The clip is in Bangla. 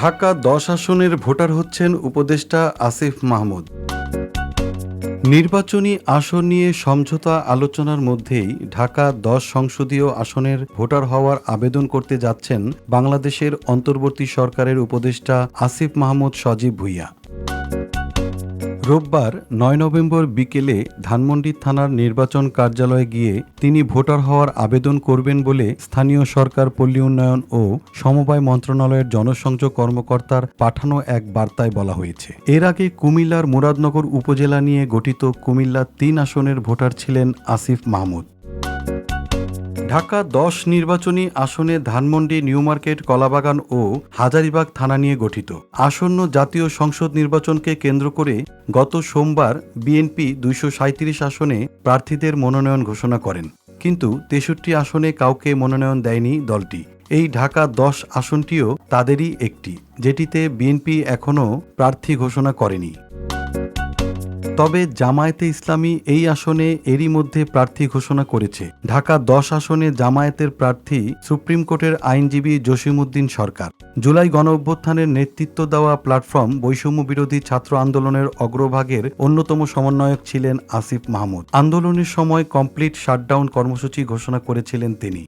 ঢাকা দশ আসনের ভোটার হচ্ছেন উপদেষ্টা আসিফ মাহমুদ। নির্বাচনী আসন নিয়ে সমঝোতা আলোচনার মধ্যেই ঢাকা দশ সংসদীয় আসনের ভোটার হওয়ার আবেদন করতে যাচ্ছেন বাংলাদেশের অন্তর্বর্তী সরকারের উপদেষ্টা আসিফ মাহমুদ সজীব ভুইয়া। রোববার নয় নভেম্বর বিকেলে ধানমন্ডি থানার নির্বাচন কার্যালয়ে গিয়ে তিনি ভোটার হওয়ার আবেদন করবেন বলে স্থানীয় সরকার পল্লী উন্নয়ন ও সমবায় মন্ত্রণালয়ের জনসংযোগ কর্মকর্তার পাঠানো এক বার্তায় বলা হয়েছে। এর আগে কুমিল্লার মুরাদনগর উপজেলা নিয়ে গঠিত কুমিল্লা তিন আসনের ভোটার ছিলেন আসিফ মাহমুদ। ঢাকা দশ নির্বাচনী আসনে ধানমন্ডি, নিউ মার্কেট, কলাবাগান ও হাজারিবাগ থানা নিয়ে গঠিত। আসন্ন জাতীয় সংসদ নির্বাচনকে কেন্দ্র করে গত সোমবার বিএনপি দুইশো আসনে প্রার্থীদের মনোনয়ন ঘোষণা করেন। কিন্তু তেষট্টি আসনে কাউকে মনোনয়ন দেয়নি দলটি। এই ঢাকা দশ আসনটিও তাদেরই একটি, যেটিতে বিএনপি এখনও প্রার্থী ঘোষণা করেনি। তবে জামায়াতে ইসলামী এই আসনে এরই মধ্যে প্রার্থী ঘোষণা করেছে। ঢাকা দশ আসনে জামায়াতের প্রার্থী সুপ্রিম কোর্টের আইনজীবী জসিমউদ্দিন সরকার। জুলাই গণ অভ্যুত্থানের নেতৃত্ব দেওয়া প্ল্যাটফর্ম বৈষম্য বিরোধী ছাত্র আন্দোলনের অগ্রভাগের অন্যতম সমন্বয়ক ছিলেন আসিফ মাহমুদ। আন্দোলনের সময় কমপ্লিট শাটডাউন কর্মসূচি ঘোষণা করেছিলেন তিনি।